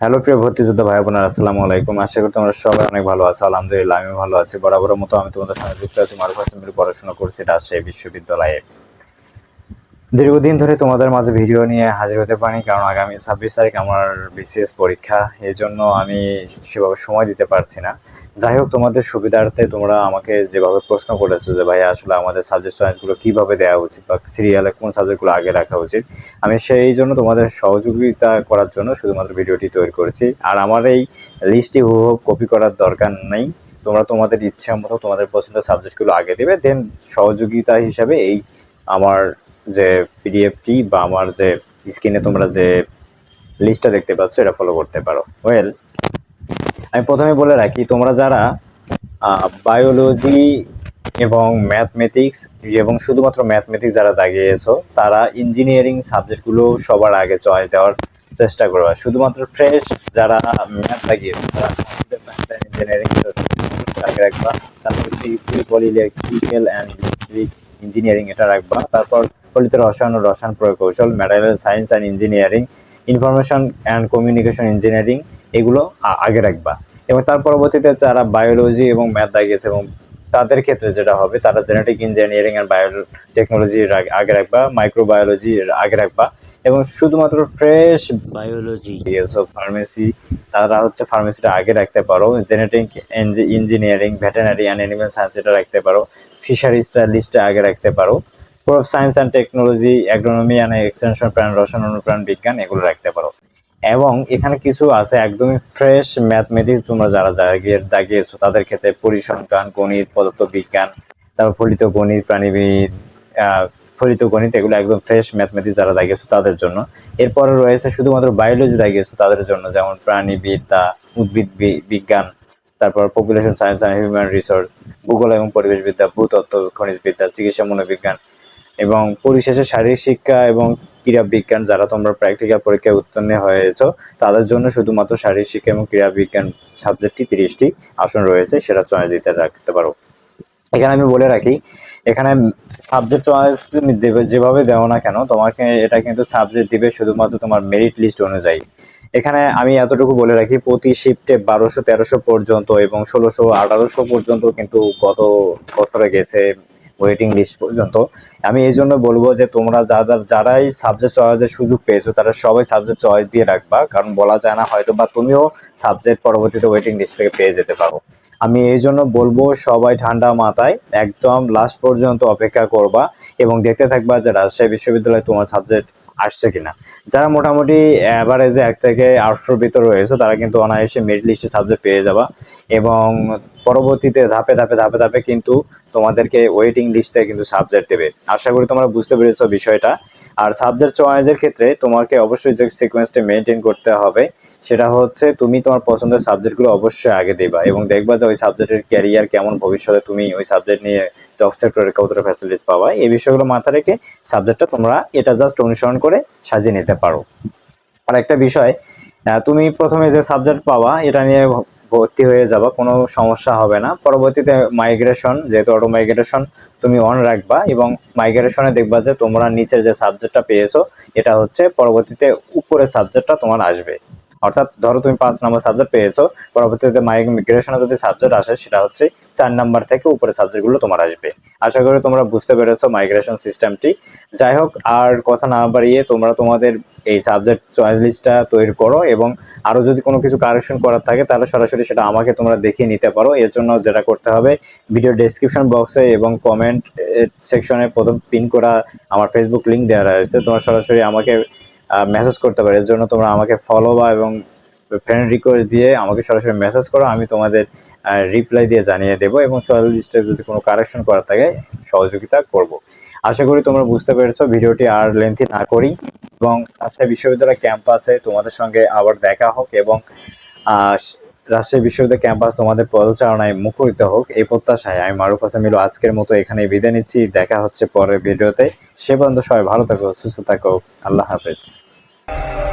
Hello প্রিয় ভর্তিযোদ্ধা ভাই বোনার, আসসালামু আলাইকুম। আশা করি তোমরা সবাই অনেক ভালো আছো। আলহামদুলিল্লাহ আমি ভালো আছি। বরাবর মতো আমি তোমাদের সঙ্গে যুক্ত আছি মারুফ হাসান পড়াশোনা করছি রাজশাহী বিশ্ববিদ্যালয়ে। দীর্ঘদিন ধরে তোমাদের মাঝে ভিডিও নিয়ে হাজির হতে পারি কারণ আগামী ছাব্বিশ তারিখ আমার বিসিএস পরীক্ষা। এই জন্য আমি সেভাবে সময় দিতে পারছি না। যাই হোক, তোমাদের সুবিধার্থে তোমরা আমাকে যেভাবে প্রশ্ন করেছ যে ভাই আসলে আমাদের সাবজেক্ট চয়েসগুলো কীভাবে দেওয়া উচিত বা সিরিয়ালে কোন সাবজেক্টগুলো আগে রাখা উচিত? আমি সেই জন্য তোমাদের সহযোগিতা করার জন্য শুধুমাত্র ভিডিওটি তৈরি করেছি। আর আমার এই লিস্টটি হুবহু কপি করার দরকার নেই। তোমরা তোমাদের ইচ্ছা মতো তোমাদের পছন্দের সাবজেক্টগুলো আগে দেবে দেন সহযোগিতা হিসাবে এই আমার যে পিডিএফটি বা আমার যে স্ক্রিনে তোমরা যে লিস্টটা দেখতে পাচ্ছ, এটা ফলো করতে পারো। ওয়েল আমি প্রথমে বলে রাখি, তোমরা যারা বায়োলজি এবং ম্যাথমেটিক্স এবং শুধুমাত্র ম্যাথমেটিক্স যারা দাগিয়েছো তারা ইঞ্জিনিয়ারিং সাবজেক্টগুলো সবার আগে চয়েস দেওয়ার চেষ্টা করবা। শুধুমাত্র ফ্রেশ যারা ম্যাথ লাগিয়েছে তারা ইঞ্জিনিয়ারিং আগে রাখবা। তারপর পলিইলেকট্রিক্যাল অ্যান্ড ইলেকট্রিক ইঞ্জিনিয়ারিং এটা রাখবা। তারপর ফলিত রসায়ন ও রসায়ন প্রয়োগ কৌশল material science and engineering information and communication engineering এগুলো আগে রাখবা। এবং তার পরবর্তীতে যারা বায়োলজি এবং ম্যাথ দাগিয়েছে এবং তাদের ক্ষেত্রে যেটা হবে তারা genetic engineering and biotechnology আগে রাখবা মাইক্রোবায়োলজি আগে রাখবা এবং শুধুমাত্র ফ্রেশ বায়োলজি ফার্মেসি তারা হচ্ছে ফার্মেসিটা আগে রাখতে পারো genetic engineering veterinary and animal science এটা রাখতে পারো ফিশারিজটা লিস্টে আগে রাখতে পারো। Proof science and technology agronomy and extension প্রাণ রসায়ন অনুপ্রাণ বিজ্ঞান, এগুলো রাখতে পারো। এবং এখানে কিছু আছে একদমই ফ্রেশ ম্যাথমেটিক্স তোমরা যারা দাগিয়ে দাগিয়েছো, তাদের ক্ষেত্রে পরিসংখ্যান, গণিত, পদার্থ বিজ্ঞান, তারপর ফলিত গণিত, প্রাণীবিদ ফলিত গণিত, এগুলো একদম ফ্রেশ ম্যাথমেটিক্স যারা দাগিয়েছো তাদের জন্য। এরপরে রয়েছে শুধুমাত্র বায়োলজি দাগিয়েছো তাদের জন্য, যেমন প্রাণীবিদ্যা, উদ্ভিদ বিজ্ঞান, তারপর population science and human resource ভূগোল এবং পরিবেশবিদ্যা ভূতত্ত্ব খনিজবিদ্যা চিকিৎসা, মনোবিজ্ঞান এবং পরিশেষে শারীরিক শিক্ষা এবং ক্রীড়া বিজ্ঞান যারা তোমরা প্র্যাকটিক্যাল পরীক্ষায় উত্তীর্ণ হয়েছো, তাদের জন্য শুধুমাত্র শারীরিক শিক্ষা এবং ক্রীড়া বিজ্ঞান সাবজেক্টটি তিরিশটি আসন রয়েছে, সেটা চয়েস দিতে রাখতে পারো। এখানে আমি বলে রাখি, এখানে সাবজেক্ট চয়েস তুমি দেবে যেভাবে দেও না কেন, তোমাকে এটা কিন্তু সাবজেক্ট দিবে শুধুমাত্র তোমার মেরিট লিস্ট অনুযায়ী। এখানে আমি এতটুকু বলে রাখি, প্রতি শিফটে বারোশো তেরোশো পর্যন্ত এবং ষোলোশো আঠারোশো পর্যন্ত কিন্তু গত বছরে গেছে ওয়েটিং লিস্ট পর্যন্ত। আমি এই জন্য বলব যে তোমরা যারা, যারাই সাবজেক্ট চয়েসের সুযোগ পেয়েছ, তারা সবাই সাবজেক্ট চয়েস দিয়ে রাখবা। কারণ বলা যায় না হয়তো বা তুমিও সাবজেক্ট পরবর্তীতে ওয়েটিং লিস্ট থেকে পেয়ে যেতে পারো। আমি এই জন্য বলব সবাই ঠান্ডা মাথায়, একদম লাস্ট পর্যন্ত অপেক্ষা করবা এবং দেখতে থাকবা যে রাজশাহী বিশ্ববিদ্যালয়ে তোমার সাবজেক্ট আসছে কিনা। যারা মোটামুটি অ্যাভারেজে এক থেকে আটশোর ভিতর রয়েছে, তারা কিন্তু অনায়াসে মেরিট লিস্টে সাবজেক্ট পেয়ে যাবা। এবং পরবর্তীতে ধাপে ধাপে ধাপে ধাপে কিন্তু তোমাদেরকে ওয়েটিং লিস্টে কিন্তু সাবজেক্ট দেবে। আশা করি তোমরা বুঝতে পেরেছ বিষয়টা। আর সাবজেক্ট চয়েসের ক্ষেত্রে তোমাকে অবশ্যই যে সিকোয়েন্সটা মেনটেন করতে হবে, সেটা হচ্ছে তুমি তোমার পছন্দের সাবজেক্টগুলো অবশ্যই আগে দেবা এবং দেখবা যে ওই সাবজেক্টের ক্যারিয়ার কেমন ভবিষ্যতে তুমি ওই সাবজেক্ট নিয়ে জব সেক্টরে কতটা ফ্যাসিলিটিস পাবা এই বিষয়গুলো মাথা রেখে সাবজেক্টটা তোমরা এটা জাস্ট অনুসরণ করে সাজিয়ে নিতে পারো। আর একটা বিষয় তুমি প্রথমে যে সাবজেক্ট পাবা, এটা নিয়ে ভর্তি হয়ে যাবা, কোনো সমস্যা হবে না। পরবর্তীতে মাইগ্রেশন যেহেতু অটো মাইগ্রেশন তুমি অন রাখবা এবং মাইগ্রেশনে দেখবা যে তোমরা নিচের যে সাবজেক্টটা পেয়েছ, এটা হচ্ছে পরবর্তীতে উপরের সাবজেক্টটা তোমার আসবে। অর্থাৎ ধরো তুমি পাঁচ নম্বর সাবজেক্ট পেয়েছ, পরবর্তীতে মাইগ্রেশনে যদি সাবজেক্ট আসে, সেটা হচ্ছে চার নাম্বার থেকে উপরে সাবজেক্টগুলো তোমার আসবে। আশা করি তোমরা বুঝতে পেরেছ মাইগ্রেশন সিস্টেমটি যাই হোক, আর কথা না বাড়িয়ে তোমরা তোমাদের এই সাবজেক্ট চয়েস লিস্টটা তৈরি করো এবং আরও যদি কোনো কিছু কারেকশন করার থাকে, তাহলে সরাসরি সেটা আমাকে তোমরা দেখিয়ে নিতে পারো। এর জন্য যেটা করতে হবে ভিডিও ডেসক্রিপশন বক্সে এবং কমেন্ট সেকশনে প্রথম পিন করা আমার ফেসবুক লিংক দেওয়া রয়েছে। তোমরা সরাসরি আমাকে মেসেজ করতে পারো। এর জন্য তোমরা আমাকে ফলো বা এবং ফ্রেন্ড রিকোয়েস্ট দিয়ে আমাকে সরাসরি মেসেজ করো, আমি তোমাদের রিপ্লাই দিয়ে জানিয়ে দেবো এবং চয়েস লিস্টে যদি কোনো কারেকশন করার থাকে, সহযোগিতা করব। আশা করি তোমরা বুঝতে পেরেছ, ভিডিওটি আর লেন্থি না করি। এবং রাজশাহী বিশ্ববিদ্যালয় ক্যাম্পাসে তোমাদের সঙ্গে আবার দেখা হোক এবং রাজশাহী বিশ্ববিদ্যালয় ক্যাম্পাস তোমাদের পদচারণায় মুখরিত হোক এই প্রত্যাশায়। আমি মারুফ হাসান মিলু আজকের মতো এখানে বিদায় নিচ্ছি। দেখা হচ্ছে পরের ভিডিওতে। সে পর্যন্ত সবাই ভালো থাকো, সুস্থ থাকো। আল্লাহ হাফেজ। you.